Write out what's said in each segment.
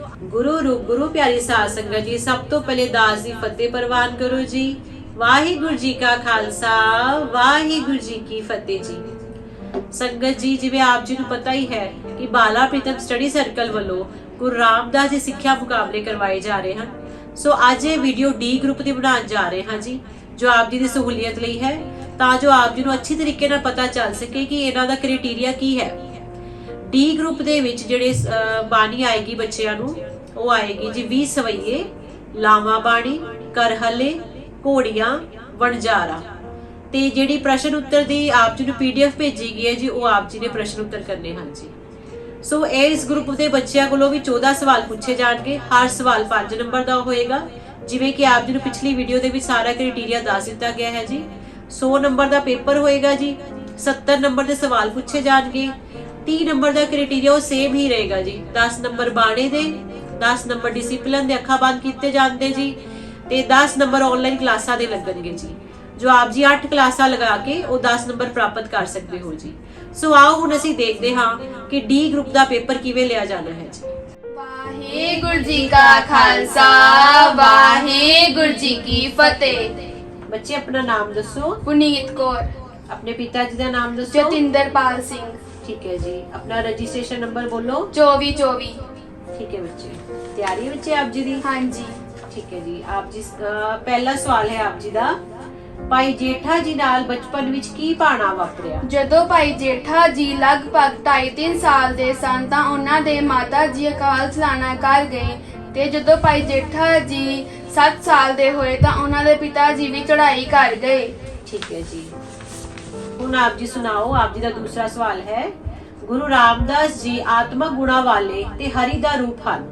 ਗੁਰੂ ਰੂਪ, ਗੁਰੂ ਪਿਆਰੀ ਸਾਧ ਸੰਗਤ ਜੀ, ਸਭ ਤੋਂ ਪਹਿਲੇ ਦਾਸ ਦੀ ਫਤਿਹ ਪ੍ਰਵਾਨ ਕਰੋ ਜੀ। ਵਾਹਿਗੁਰੂ ਜੀ ਕਾ ਖਾਲਸਾ, ਵਾਹਿਗੁਰੂ ਜੀ ਕੀ ਫਤਿਹ ਜੀ। ਸੰਗਤ ਜੀ, ਜਿਵੇਂ ਆਪ ਜੀ ਨੂੰ ਪਤਾ ਹੀ ਹੈ ਕਿ ਬਾਲਾ ਪ੍ਰੀਤਮ ਸਟੱਡੀ ਸਰਕਲ ਵੱਲੋਂ ਗੁਰੂ ਰਾਮਦਾਸ ਜੀ ਸਿੱਖਿਆ ਮੁਕਾਬਲੇ ਕਰਵਾਏ ਜਾ ਰਹੇ ਹਨ। ਸੋ ਅੱਜ ਇਹ ਵੀਡੀਓ ਡੀ ਗਰੁੱਪ ਦੀ ਬਣਾਉਣ ਜਾ ਰਹੇ ਹਾਂ ਜੀ, ਜੋ ਆਪ ਜੀ ਦੀ ਸਹੂਲੀਅਤ ਲਈ ਹੈ, ਤਾਂ ਜੋ ਆਪ ਜੀ ਨੂੰ ਅੱਛੀ ਤਰੀਕੇ ਨਾਲ ਪਤਾ ਚੱਲ ਸਕੇ ਕਿ ਇਹਨਾਂ ਦਾ ਕ੍ਰਾਈਟੇਰੀਆ ਕੀ ਹੈ। ਡੀ ਗਰੁੱਪ ਦੇ ਵਿੱਚ ਜਿਹੜੇ ਬਾਣੀ ਆਏਗੀ ਬੱਚਿਆਂ ਨੂੰ, ਉਹ ਆਏਗੀ ਜੀ 20 ਸਵਈਏ, ਲਾਵਾ ਬਾਣੀ ਕਰਹਲੇ ਘੋੜੀਆਂ, ਵਣਜਾਰਾ। ਤੇ ਜਿਹੜੀ ਪ੍ਰਸ਼ਨ ਉੱਤਰ ਦੀ ਆਪ ਜੀ ਨੂੰ ਪੀਡੀਐਫ ਭੇਜੀ ਗਈ ਹੈ ਜੀ, ਉਹ ਆਪ ਜੀ ਨੇ ਪ੍ਰਸ਼ਨ ਉੱਤਰ ਕਰਨੇ ਹਨ ਜੀ। ਸੋ ਇਹ ਇਸ ਗਰੁੱਪ ਦੇ ਬੱਚਿਆਂ ਕੋਲੋਂ ਵੀ 14 ਸਵਾਲ ਪੁੱਛੇ ਜਾਣਗੇ, ਹਰ ਸਵਾਲ 5 ਨੰਬਰ ਦਾ ਹੋਏਗਾ। ਜਿਵੇਂ ਕਿ ਆਪ ਜੀ ਨੂੰ ਪਿਛਲੀ ਵੀਡੀਓ ਦੇ ਵਿੱਚ ਸਾਰਾ ਕ੍ਰਾਈਟੇਰੀਆ ਦੱਸ ਦਿੱਤਾ ਗਿਆ ਹੈ ਜੀ। 100 ਨੰਬਰ ਦਾ ਪੇਪਰ ਹੋਏਗਾ ਜੀ 70 ਨੰਬਰ ਦੇ ਸਵਾਲ ਪੁੱਛੇ ਜਾਣਗੇ। 30 ਨੰਬਰ ਦਾ ਕ੍ਰਾਈਟੇਰੀਆ ਉਹ ਸੇਮ ਹੀ ਰਹੇਗਾ ਜੀ। 10 ਨੰਬਰ ਬਾਣੇ ਦੇ 10 ਨੰਬਰ ਡਿਸਪਲਿਨ ਦੇ ਅੱਖਾਂ ਬੰਦ ਕੀਤੇ ਜਾਂਦੇ ਜੀ ਤੇ 10 ਨੰਬਰ ਆਨਲਾਈਨ ਕਲਾਸਾਂ ਦੇ ਲੱਗਣਗੇ ਜੀ। ਜੋ ਆਪ ਜੀ 8 ਕਲਾਸਾਂ ਲਗਾ ਕੇ ਉਹ 10 ਨੰਬਰ ਪ੍ਰਾਪਤ ਕਰ ਸਕਦੇ ਹੋ ਜੀ। ਸੋ ਆਓ ਹੁਣ ਅਸੀਂ ਦੇਖਦੇ ਹਾਂ ਕਿ ਡੀ ਗਰੁੱਪ ਦਾ ਪੇਪਰ ਕਿਵੇਂ ਲਿਆ ਜਾਣਾ ਹੈ ਜੀ। ਵਾਹਿਗੁਰੂ ਜੀ ਕਾ ਖਾਲਸਾ ਵਾਹਿਗੁਰੂ ਜੀ ਕੀ ਫਤਿਹ। ਬੱਚੇ ਆਪਣਾ ਨਾਮ ਦੱਸੋ। ਪੁਨੀਤ ਕੌਰ। ਆਪਣੇ ਪਿਤਾ ਜੀ ਦਾ ਨਾਮ ਦੱਸੋ। ਜਤਿੰਦਰਪਾਲ ਸਿੰਘ। ਠੀਕ ਹੈ ਜੀ। ਆਪਣਾ ਰਜਿਸਟ੍ਰੇਸ਼ਨ ਨੰਬਰ ਬੋਲੋ। 24 24 ਠੀਕ ਹੈ ਬੱਚੇ। ਤਿਆਰੀ ਹੈ ਬੱਚੇ ਆਪ ਜੀ ਦੀ? ਹਾਂਜੀ। ਠੀਕ ਹੈ ਜੀ। ਆਪ ਜੀ ਪਹਿਲਾ ਸਵਾਲ ਹੈ ਆਪ ਜੀ ਦਾ। ਭਾਈ ਜੇਠਾ ਜੀ ਨਾਲ ਬਚਪਨ ਵਿੱਚ ਕੀ ਪਾਣਾ ਵਾਪਰਿਆ? ਜਦੋਂ ਭਾਈ ਜੇਠਾ ਜੀ ਲਗਭਗ 2.5 ਸਾਲ ਦੇ ਸਨ ਤਾਂ ਉਹਨਾਂ ਦੇ ਮਾਤਾ ਜੀ ਅਕਾਲ ਚਲਾਣਾ ਕਰ ਗਏ ਤੇ ਜਦੋਂ ਭਾਈ ਜੇਠਾ ਜੀ 7 ਸਾਲ ਦੇ ਹੋਏ ਤਾਂ ਉਹਨਾਂ ਦੇ ਪਿਤਾ ਜੀ ਵੀ ਚੜ੍ਹਾਈ ਕਰ ਗਏ। ਠੀਕ ਹੈ ਜੀ। ਹੁਣ ਆਪ ਜੀ ਸੁਣਾਓ ਆਪ ਜੀ ਦਾ ਦੂਸਰਾ ਸਵਾਲ ਹੈ ਗੁਰੂ ਰਾਮਦਾਸ ਜੀ ਆਤਮਕ ਗੁਣਾ ਵਾਲੇ ਤੇ ਹਰੀ ਦਾ ਰੂਪ ਹਨ।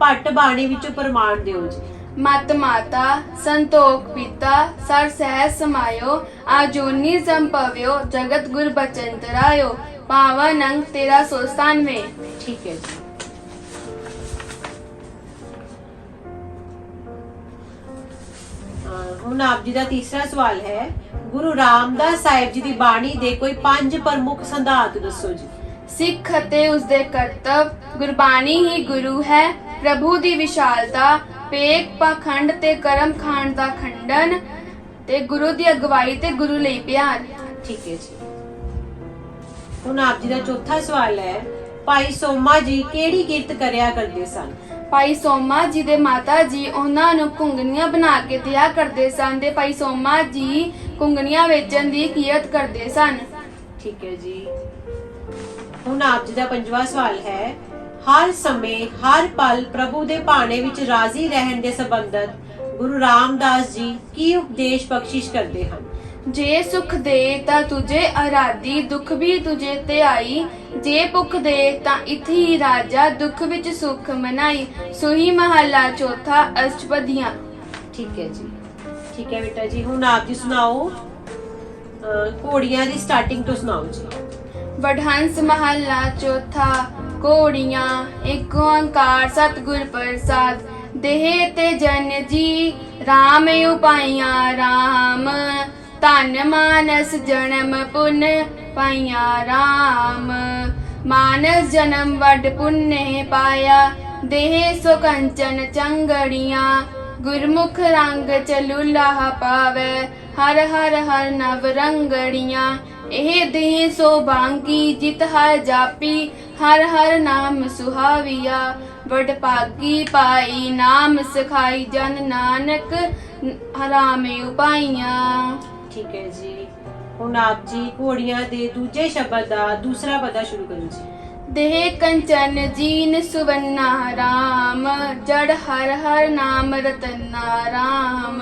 ਭੱਟ ਬਾਣੀ ਵਿੱਚੋਂ ਪ੍ਰਮਾਣ ਦਿਓ ਜੀ। ਮਤ ਮਾਤਾ ਸੰਤੋਖ ਪਿਤਾ ਸਰ ਸਹਿ ਸਮਾਇਓ ਆਜੋਨੀ ਸੰਭਵਿਓ ਜਗਤ ਗੁਰ ਬਚਨ ਤਰਾਇਓ ਪਾਵਨ ਅੰਗ 1397 ਠੀਕ ਹੈ ਜੀ। ਹੁਣ ਆਪ ਜੀ ਦਾ ਤੀਸਰਾ ਸਵਾਲ ਹੈ ਗੁਰੂ ਰਾਮਦਾਸ ਸਾਹਿਬ ਜੀ ਦੀ ਬਾਣੀ ਦੇ ਕੋਈ ਪੰਜ ਪ੍ਰਮੁੱਖ ਸੰਦਾਤ ਦੱਸੋ ਜੀ। ਸਿੱਖ ਅਤੇ ਉਸ ਦੇ ਕਰਤਵ ਗੁਰਬਾਣੀ ਹੀ ਗੁਰੂ ਹੈ ਪ੍ਰਭੂ ਦੀ ਵਿਸ਼ਾਲਤਾ ਪੇਕ ਪਖੰਡ ਤੇ ਕਰਮ ਖਾਂਡ ਦਾ ਖੰਡਨ ਤੇ ਗੁਰੂ ਦੀ ਅਗਵਾਈ ਤੇ ਗੁਰੂ ਲਈ ਪਿਆਰ। ਠੀਕ ਹੈ ਜੀ। ਹੁਣ ਆਪ ਜੀ ਦਾ ਚੌਥਾ ਸਵਾਲ ਹੈ ਭਾਈ ਸੋਮਾ ਜੀ ਕਿਹੜੀ ਕਿਰਤ ਕਰਿਆ ਕਰਦੇ ਸਨ? ਭਾਈ ਸੋਮਾ ਜੀ ਦੇ ਮਾਤਾ ਜੀ ਉਹਨਾਂ ਨੂੰ ਕੁੰਗਨੀਆਂ ਬਣਾ ਕੇ ਦਿਆ ਕਰਦੇ ਸਨ ਤੇ ਭਾਈ ਸੋਮਾ ਜੀ ਕੁੰਗਨੀਆਂ ਵੇਚਣ ਦੀ ਕੀਰਤ ਕਰਦੇ ਸਨ। ਠੀਕ ਹੈ ਜੀ। ਹੁਣ ਆਪ ਜੀ ਦਾ ਪੰਜਵਾਂ ਸਵਾਲ ਹੈ ਹਰ ਸਮੇਂ ਹਰ ਪਲ ਪ੍ਰਭੂ ਦੇ ਭਾਣੇ ਵਿੱਚ ਰਾਜ਼ੀ ਰਹਿਣ ਦੇ ਸੰਬੰਧਤ ਗੁਰੂ ਰਾਮਦਾਸ ਜੀ ਕੀ ਉਪਦੇਸ਼ ਬਖਸ਼ਿਸ਼ ਕਰਦੇ ਹਨ? ਜੇ ਸੁਖ ਦੇ ਤਾਂ ਤੁਝੇ ਅਰਾਧੀ ਦੁੱਖ ਵੀ ਤੁਝੇ ਤੇ ਆਈ। ਜੇ ਭੁੱਖ ਦੇ ਤਾਂ ਇਥੀ ਰਾਜਾ ਦੁੱਖ ਵਿੱਚ ਸੁਖ ਮਨਾਈ। ਸੁਹੀ ਮਹੱਲਾ ਚੌਥਾ ਅਸ਼ਟਪਦੀਆਂ। ਠੀਕ ਹੈ ਜੀ। ਠੀਕ ਹੈ ਬੇਟਾ ਜੀ ਹੁਣ ਆਪ ਜੀ ਸੁਣਾਓ। ਅਹ, ਘੋੜੀਆਂ ਦੀ ਸਟਾਰਟਿੰਗ ਤੋਂ ਸੁਣਾਓ ਜੀ। ਵਡਹੰਸ ਮਹੱਲਾ ਚੌਥਾ ਕੋੜੀਆਂ ਏਕ ਓੰਕਾਰ ਸਤਿਗੁਰ ਪ੍ਰਸਾਦ। ਦੇਹ ਤੇ ਜਨ ਜੀ RAM ਉਪਾਈਆਂ RAM ਧਨ ਮਾਨਸ ਜਨਮ ਪੁਨ ਪਾਈਆਂ RAM ਮਾਨਸ ਜਨਮ ਵਡ ਪੁੰਨੇ ਪਾਇਆ। ਦੇਹ ਸੋ ਕੰਚਨ ਚੰਗੜੀਆਂ ਗੁਰਮੁਖ ਰੰਗ ਚਲੂ ਪਾਵੇ, ਹਰ ਹਰ ਹਰ ਨਵ ਰੰਗੜੀਆਂ। ਇਹ ਦੇਹ ਸੋ ਬਾਂਕੀ ਜਿਤ ਹਰ ਜਾਪੀ, ਹਰ ਹਰ ਨਾਮ ਸੁਹਾਵੀਆ। ਵਡ ਭਾਗੀ ਪਾਈ ਨਾਮ ਸਖਾਈ ਜਨ ਨਾਨਕ, ਹਰਾਮੇ ਉਪਾਈਆਂ। ਠੀਕ ਹੈ ਜੀ। ਹੁਣ ਆਪ ਜੀ ਘੋੜੀਆਂ ਦੇ ਦੂਜੇ ਸ਼ਬਦ ਦਾ ਦੂਸਰਾ ਪਤਾ ਸ਼ੁਰੂ ਕਰੋ ਜੀ। ਦੇਹ ਕੰਚਨ ਜੀਨ ਸੁਵੰਨਾ ਰਾਮ, ਜੜ ਹਰ ਹਰ ਨਾਮ ਰਤਨਾ ਰਾਮ।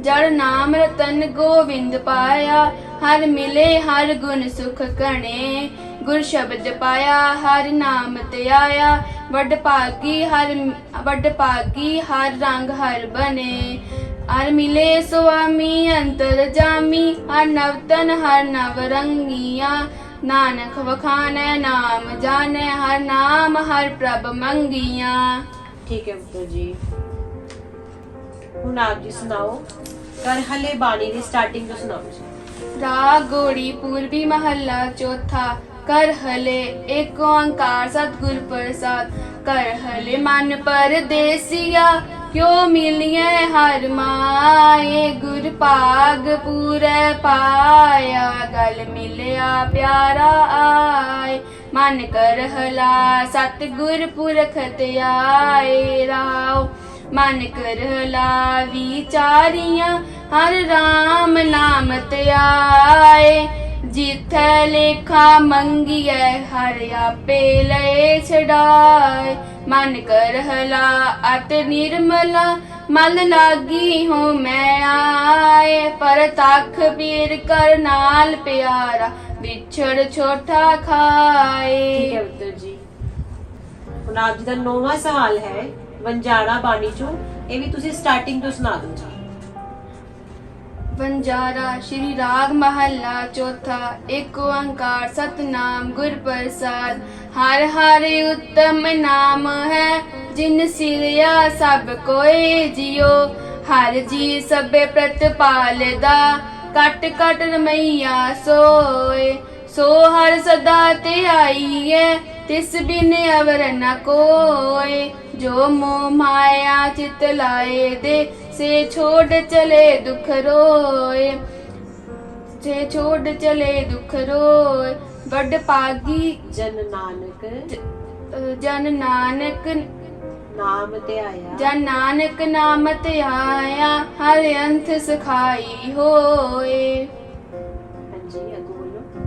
ਜੜ ਨਾਮ ਰਤਨ ਗੋਵਿੰਦ ਪਾਇਆ, ਹਰ ਮਿਲੇ ਹਰ ਗੁਣ ਸੁਖ ਕਣੇ ਗੁਰ ਸ਼ਬਦ ਪਾਇਆ, ਹਰ ਨਾਮ ਤੇ ਆਇਆ। ਵੱਡ ਭਾਗੀ ਹਰ, ਵੱਡ ਭਾਗੀ ਹਰ ਰੰਗ ਹਰ ਬਨੇ ਹਰ ਮਿਲੇ ਸੁਆਮੀ, ਅੰਤਰ ਜਾਮੀ ਹਰ ਨਵਤਨ ਹਰ ਨਵ ਰੰਗੀਆਂ। ਨਾਨਕ ਵਖਾਨੈ ਨਾਮ ਜਾਣੈ ਹਰ ਨਾਮ ਹਰ ਪ੍ਰਭ ਮੰਗੀਆਂ। ਠੀਕ ਹੈ ਪੁੱਤਰ ਜੀ। ਹੁਣ ਆਪ ਜੀ ਸੁਣਾਓ ਕਰ ਹਲੇ ਬਾਣੀ ਦੀ ਸਟਾਰਟਿੰਗ ਤੋਂ ਸੁਣਾਓ ਜੀ ਰਾਗ ਗੋੜੀ ਪੂਰਬੀ ਮਹੱਲਾ ਚੌਥਾ ਕਰ ਹਲੇ ਏਕ ਓੰਕਾਰ ਸਤਿਗੁਰ ਪ੍ਰਸਾਦ। ਕਰ ਹਲੇ ਮਨ ਪਰਦੇਸੀਆ ਕਿਉ ਮਿਲਿਐ ਹਰ ਮਾਏ? ਗੁਰ ਭਾਗ ਪੂਰੈ ਪਾਇਆ, ਗਲ ਮਿਲਿਆ ਪਿਆਰਾ ਆਏ। ਮਨ ਕਰ ਹਲਾ ਸਤ ਗੁਰ ਪੁਰਖ ਤੇ ਆਏ ਮਨ ਕਰ ਹਲਾ ਵਿਚਾਰੀਆਂ, ਹਰ ਰਾਮ ਨਾਮ ਤੇ ਜਿੱਥੇ ਲੇਖਾ ਮੰਗੀਐ, ਹਰ ਆਪੇ ਲਏ ਛਡਾਏ। ਮਨ ਕਰ ਹਲਾ ਅਤ ਨਿਰਮਲਾ ਮਲ ਲਾਗੀ ਹੋ ਮੈਂ ਆਏ। ਪਰ ਤਖ ਪੀਰ ਕਰ ਨਾਲ ਪਿਆਰਾ, ਵਿਛੜ ਛੋਟਾ ਠੀਕ ਹੈ ਉੱਤਰ ਜੀ। ਹੁਣ ਆਪ ਜੀ ਦਾ ਨੌਵਾਂ ਸਵਾਲ ਹੈ ਵੰਜਾਣਾ ਬਾਣੀ ਚੋਂ। ਇਹ ਵੀ ਤੁਸੀਂ ਸਟਾਰਟਿੰਗ ਤੋਂ ਸੁਣਾ ਦਿਓ ਜੀ। ਬੰਜਾਰਾ ਸ਼੍ਰੀ ਰਾਗ ਮਹੱਲਾ, ਚੌਥਾ ਏਕ ਓੰਕਾਰ, ਸਤਨਾਮ, ਗੁਰ ਪ੍ਰਸਾਦ। ਹਰ ਹਰ ਉੱਤਮ ਨਾਮ ਹੈ, ਜਿਨ ਸਿਰਿਆ ਸਭ ਕੋਏ ਜਿਉ। ਹਰ ਜੀ ਸਭੇ ਪ੍ਰਤਪਾਲਦਾ ਕਟ ਕਟ ਰਮਈਆ ਸੋਏ। ਸੋ ਹਰ ਸਦਾ ਤੇ ਆਈਏ ਤਿਸ ਬਿਨ ਅਵਰ ਨ ਕੋਏ। ਜੋ ਮੋਹ ਮਾਇਆ ਚਿਤ ਲਾਏ ਦੇ ਸੇ ਛੋੜ ਚਲੇ ਦੁਖ ਰੋਏ ਸੇ ਛੋੜ ਚਲੇ ਦੁਖ ਰੋਏ। ਵੱਡ ਪਾਗੀ ਜਨ ਨਾਨਕ ਜਨ ਨਾਨਕ ਨਾਮ ਤੇ ਆਇਆ। ਜਨ ਨਾਨਕ ਨਾਮ ਤੇ ਆਇਆ ਹਰ ਅੰਤ ਸਖਾਈ ਹੋਏ। ਹਾਂਜੀ ਅੱਗੋਂ ਬੋਲੋ।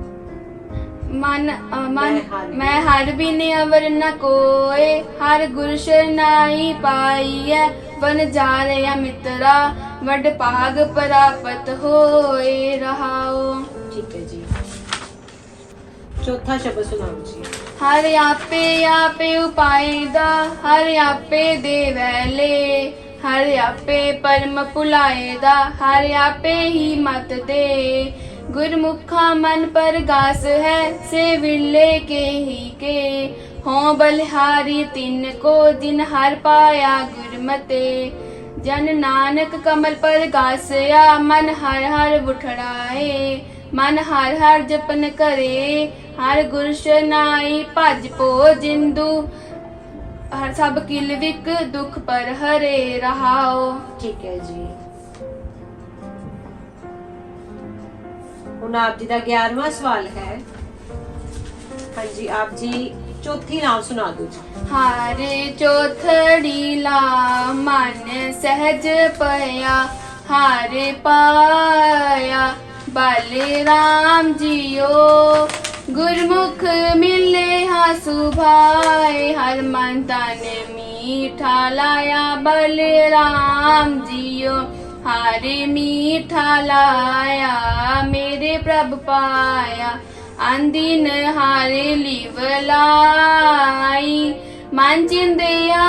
ਮਨ ਮਨ ਮੈਂ ਹਰਿ- ਮੈਂ ਹਰ ਬਿਨ ਅਵਰ ਨ ਕੋਏ ਹਰ ਗੁਰ ਸ਼ਰਨਾਈ ਪਾਈਐ। ਬਨ ਜਾਰਿਆ ਮਿੱਤਰਾ ਵੱਡ ਭਾਗ ਪ੍ਰਾਪਤ ਹੋਏ ਰਹਾਓ ਠੀਕ ਹੈ ਜੀ ਚੌਥਾ ਸ਼ਬਦ ਸੁਣਾਓ ਜੀ ਹਰ ਆਪੇ ਆਪੇ ਉਪਾਏ ਦਾ ਹਰ ਆਪੇ ਦੇ ਵੈਲੇ ਹਰ ਆਪੇ ਪਰਮ ਭੁਲਾਏ ਦਾ ਹਰ ਆਪੇ ਹੀ ਮਤ ਦੇ ਗੁਰਮੁਖਾ ਮਨ ਪਰਗਾਸ ਹੈ ਸੇ ਵਿਲੇ ਕੇ ਹੀ ਕੇ ਹੋਂ ਬਲਿਹਾਰੀ ਤਿਨ ਕੋ ਜਿਨ ਹਰ ਪਾਇਆ ਗੁਰਮਤੇ। ਜਨ ਨਾਨਕ ਕਮਲ ਪਰ ਗਾਸਿਆ, ਮਨ ਹਰ ਹਰ ਉਠੜਾਏ। ਮਨ ਹਰ ਹਰ ਜਪਨ ਕਰੇ, ਹਰ ਗੁਰ ਸ਼ਨਾਈ ਭਜ ਪੋ ਜਿੰਦੂ। ਹਰ ਸਭ ਕਿਲ ਵਿਕ ਦੁਖ ਪਰ ਹਰੇ ਰਹਾਓ। ਠੀਕ ਹੈ ਜੀ। ਹੁਣ ਆਪ ਜੀ ਦਾ 11ਵਾਂ ਸਵਾਲ ਹੈ ਹਾਂਜੀ, ਆਪ ਜੀ ਚੌਥੀ ਨਾਮ ਸੁਣਾ ਦਿਓ ਜੀ। ਹਾਰੇ ਚੌਥੜੀ ਲਾ ਮਨ ਸਹਿਜ ਪਿਆ ਹਾਰੇ ਪਾਇਆ ਬਲੇ ਰਾਮ ਜੀਓ। ਗੁਰਮੁਖ ਮਿਲੇ ਹਾਂ ਸੁਭਾਏ ਹਰ ਮਨ ਤਨ ਮੀਠਾ ਲਾਇਆ ਬਲੇ ਰਾਮ ਜੀਓ। ਹਾਰੇ ਮੀਠਾ ਲਾਇਆ, ਮੇਰੇ ਪ੍ਰਭ ਪਾਇਆ ਅੰਦਿਨ ਹਾਰੇ ਲਿਵਲਾਈ ਮਨ ਚਿੰਦਿਆ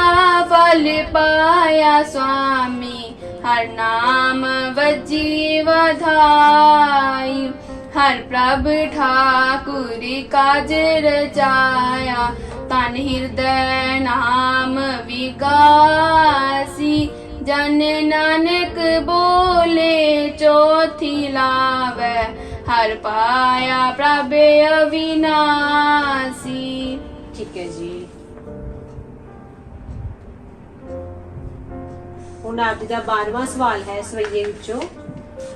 ਫਲ ਪਾਇਆ ਸੁਆਮੀ ਹਰ ਨਾਮ ਵਜੀ ਵਧਾਈ ਹਰ ਪ੍ਰਭ ਠਾਕੁਰੀ ਕਾਜ ਰਚਾਇਆ ਤਨ ਹਿਰਦੈ ਨਾਮ ਵਿਗਾਸੀ ਜਨ ਨਾਨਕ ਬੋਲੇ ਚੌਥੀ ਲਾਵੈ ਹਰ ਪਾਇਆ ਪ੍ਰਭ ਅਵਿਨਾਸੀ। ਠੀਕ ਹੈ ਜੀ। ਹੁਣ ਆਪ ਜੀ ਦਾ 12ਵਾਂ ਸਵਾਲ ਹੈ ਸਵਈਏ ਵਿੱਚੋਂ।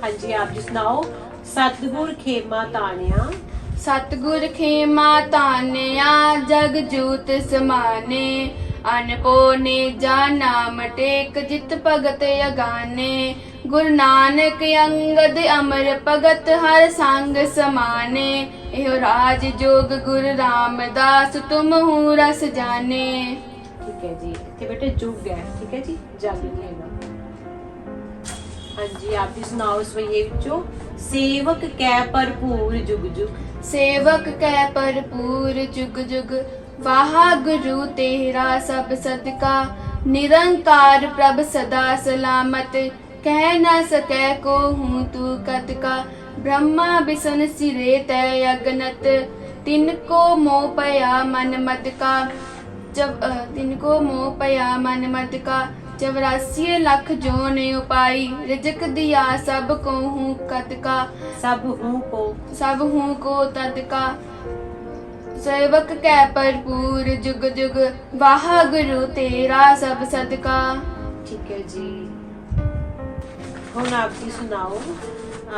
ਹਾਂਜੀ, ਆਪ ਜੀ ਸੁਣਾਓ। ਸਤਿਗੁਰ ਖੇਮਾ ਤਾਣਿਆ। ਸਤਗੁਰ ਖੇਮਾ ਤਾਨਿਆ ਜਗ ਜੂਤ ਸਮਾਨੇ। ਅਨਪੋਨੇ ਜਾ ਨਾਮ ਟੇਕ ਜਿਤ ਭਗਤ ਅਗਾਨੇ। ਗੁਰੂ ਨਾਨਕ ਅੰਗਦ ਅਮਰ ਭਗਤ ਹਰ ਸੰਗ ਸਮਾਨੇ ਇਹੋ ਰਾਜ ਜੋਗ ਗੁਰੂ ਰਾਮਦਾਸ ਤੁਮ ਹੂੰ ਰਸ ਜਾਣੇ। ਠੀਕ ਹੈ ਜੀ ਇੱਥੇ ਬੇਟੇ ਜੁਗ ਹੈ ਠੀਕ ਹੈ ਜੀ ਨਹੀਂ ਹੈਗਾ। ਹਾਂਜੀ ਆਪ ਜੀ ਸੁਣਾਓ ਸਵਈਏ ਵਿੱਚੋਂ ਸੇਵਕ ਕੈ ਭਰਪੂਰ ਜੁਗ ਜੁਗ। ਸੇਵਕ ਕੈ ਭਰਪੂਰ ਜੁਗ ਜੁਗ ਵਾਹਿਗੁਰੂ ਤੇਰਾ ਸਭ ਸਦਕਾ ਨਿਰੰਕਾਰ ਪ੍ਰਭ ਸਦਾ ਸਲਾਮਤ ਕਹਿ ਨਾ ਸਕੈ ਕੋ ਹੂੰ ਤੂ ਕਤ ਕਾ। ਬ੍ਰਹਮਾ ਬਿਸਨ ਸਿਰੇ ਤੈ ਅਗਨਤ। ਤਿਨ ਕੋ ਮੋਹ ਪਿਆ ਮਨ ਮਦ ਕਾ। ਜਬ ਅ, ਤਿਨ ਕੋ ਮੋਹ ਪਿਆ ਮਨ ਮਦ ਕਾ। 84 ਲੱਖ ਜੋ ਨੇ ਉਪਾਈ। ਰਿਜਕ ਦਿਆ ਸਭ ਕੋ ਹੂੰ ਕਤ ਕਾ। ਸਭ ਹੂੰ ਕੋ। ਸਭ ਹੂੰ ਕੋ ਤਦ ਕਾ। ਸੇਵਕ ਕੈ ਭਰਪੂਰ ਜੁਗ ਜੁਗ। ਵਾਹਿਗੁਰੂ ਤੇਰਾ ਸਭ ਸਦਕਾ ਠੀਕ ਹੈ ਜੀ। ਹੁਣ ਆਪ ਜੀ ਸੁਣਾਓ।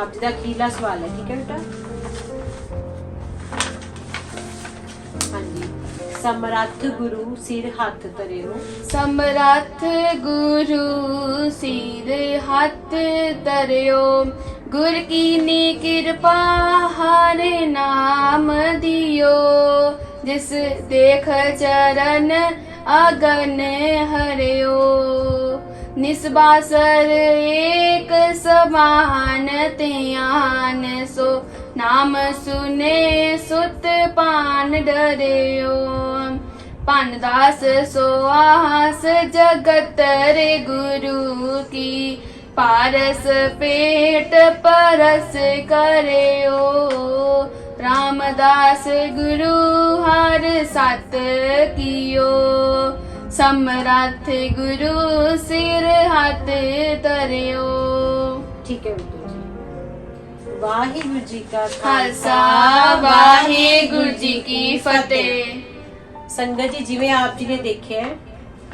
ਆਪ ਜੀ ਦਾ ਅਖੀਰਲਾ ਸਵਾਲ ਹੈ, ਠੀਕ ਹੈ ਬੇਟਾ? ਹਾਂਜੀ। ਸਮਰੱਥ ਗੁਰੂ ਸਿਰ ਹੱਥ ਧਰਿਓ। ਸਮਰੱਥ ਗੁਰੂ ਸਿਰ ਹੱਥ ਧਰਿਓ। ਗੁਰ ਕੀਨੀ ਕਿਰਪਾ ਹਰ ਨਾਮ ਦਿਓ। ਜਿਸ ਦੇਖ ਚਰਨ ਅਗਨ ਹਰਿਓ। ਨਿਸਬਾਸਰ ਏਕ ਸਮਾਨ ਧਿਆਨ ਸੋ ਨਾਮ ਸੁਨੇ ਸੁਤ ਪਾਨ ਡਰਿਓ ਪਨ ਦਾਸ ਸੋ ਆਸ ਜਗਤ ਰੇ ਗੁਰੂ ਕੀ ਪਾਰਸ ਪੇਟ ਪਰਸ ਕਰਿਓ ਰਾਮਦਾਸ ਗੁਰੂ ਹਰ ਸਤ ਕੀਓ ਸਮਰੱਥ ਗੁਰੂ ਸਿਰ ਹੱਥ ਧਰਿਓ। ਠੀਕ ਹੈ ਬੇਟਾ ਜੀ। ਵਾਹਿਗੁਰੂ ਜੀ ਕਾ ਖਾਲਸਾ ਵਾਹਿਗੁਰੂ ਜੀ ਕੀ ਫਤਿਹ। ਸੰਗਤ ਜੀ ਜਿਵੇਂ ਆਪ ਜੀ ਨੇ ਦੇਖਿਆ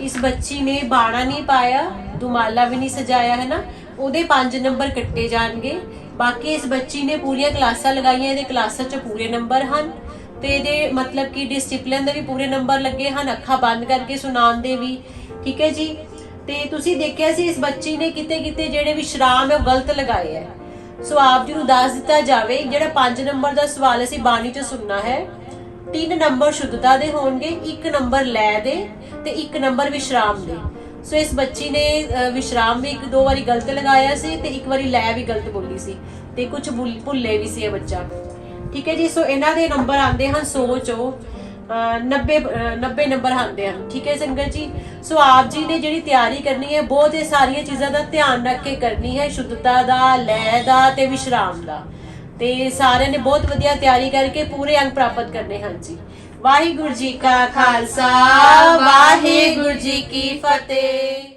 ਇਸ ਬੱਚੀ ਨੇ ਬਾਣਾ ਨਹੀਂ ਪਾਇਆ ਦੁਮਾਲਾ ਵੀ ਨਹੀਂ ਸਜਾਇਆ ਹੈ ਨਾ ਉਹਦੇ 5 ਨੰਬਰ ਕੱਟੇ ਜਾਣਗੇ। ਬਾਕੀ ਇਸ ਬੱਚੀ ਨੇ ਪੂਰੀਆਂ ਕਲਾਸਾਂ ਲਗਾਈਆਂ ਇਹਦੇ ਕਲਾਸਾਂ 'ਚ ਪੂਰੇ ਨੰਬਰ ਹਨ। ਤੇ ਇਹਦੇ ਮਤਲਬ ਕਿ ਡਿਸਪਲਿਨ ਦੇ ਵੀ ਪੂਰੇ ਨੰਬਰ ਲੱਗੇ ਹਨ, ਅੱਖਾਂ ਬੰਦ ਕਰਕੇ ਸੁਣਾਉਣ ਦੇ ਵੀ, ਠੀਕ ਹੈ ਜੀ? ਤੇ ਤੁਸੀਂ ਦੇਖਿਆ ਸੀ ਇਸ ਬੱਚੀ ਨੇ ਕਿਤੇ ਕਿਤੇ ਜਿਹੜੇ ਵਿਸ਼ਰਾਮ ਹੈ ਗਲਤ ਲਗਾਏ ਹੈ। ਸੋ ਆਪ ਜੀ ਨੂੰ ਦੱਸ ਦਿੱਤਾ ਜਾਵੇ, ਜਿਹੜਾ 5 ਨੰਬਰ ਦਾ ਸਵਾਲ ਅਸੀਂ ਬਾਣੀ 'ਚ ਸੁਣਨਾ ਹੈ, ਤਿੰਨ ਨੰਬਰ ਸ਼ੁੱਧਤਾ ਦੇ ਹੋਣਗੇ, ਇੱਕ ਨੰਬਰ ਲੈ ਦੇ ਤੇ ਇੱਕ ਨੰਬਰ ਵਿਸ਼ਰਾਮ ਦੇ। ਸੋ ਇਸ ਬੱਚੀ ਨੇ ਵਿਸ਼ਰਾਮ ਵੀ ਇੱਕ ਦੋ ਵਾਰੀ ਗਲਤ ਲਗਾਇਆ ਸੀ ਤੇ ਇੱਕ ਵਾਰੀ ਲੈ ਵੀ ਗਲਤ ਬੋਲੀ ਸੀ ਤੇ ਕੁਝ ਭੁੱਲੇ ਵੀ ਸੀ ਇਹ ਬੱਚਾ। ਠੀਕ ਹੈ ਜੀ? ਸੋ ਇਹਨਾਂ ਦੇ ਨੰਬਰ ਆਉਂਦੇ ਹਨ 100 ਚੋਂ 90 90 ਨੰਬਰ ਆਉਂਦੇ ਹਨ, ਠੀਕ ਹੈ ਸੰਗਤ ਜੀ? ਸੋ ਆਪ ਜੀ ਨੇ ਜਿਹੜੀ ਤਿਆਰੀ ਕਰਨੀ ਹੈ, ਬਹੁਤ ਇਹ ਸਾਰੀਆਂ ਚੀਜ਼ਾਂ ਦਾ ਧਿਆਨ ਰੱਖ ਕੇ ਕਰਨੀ ਹੈ, ਸ਼ੁੱਧਤਾ ਦਾ ਲੈ ਦਾ ਤੇ ਵਿਸ਼ਰਾਮ ਦਾ। ਤੇ ਸਾਰਿਆਂ ਨੇ ਬਹੁਤ ਵਧੀਆ ਤਿਆਰੀ ਕਰਕੇ ਪੂਰੇ ਅੰਕ ਪ੍ਰਾਪਤ ਕਰਨੇ ਹਨ ਜੀ। ਵਾਹਿਗੁਰੂ ਜੀ ਕਾ ਖਾਲਸਾ, ਵਾਹਿਗੁਰੂ ਜੀ ਕੀ ਫਤਿਹ।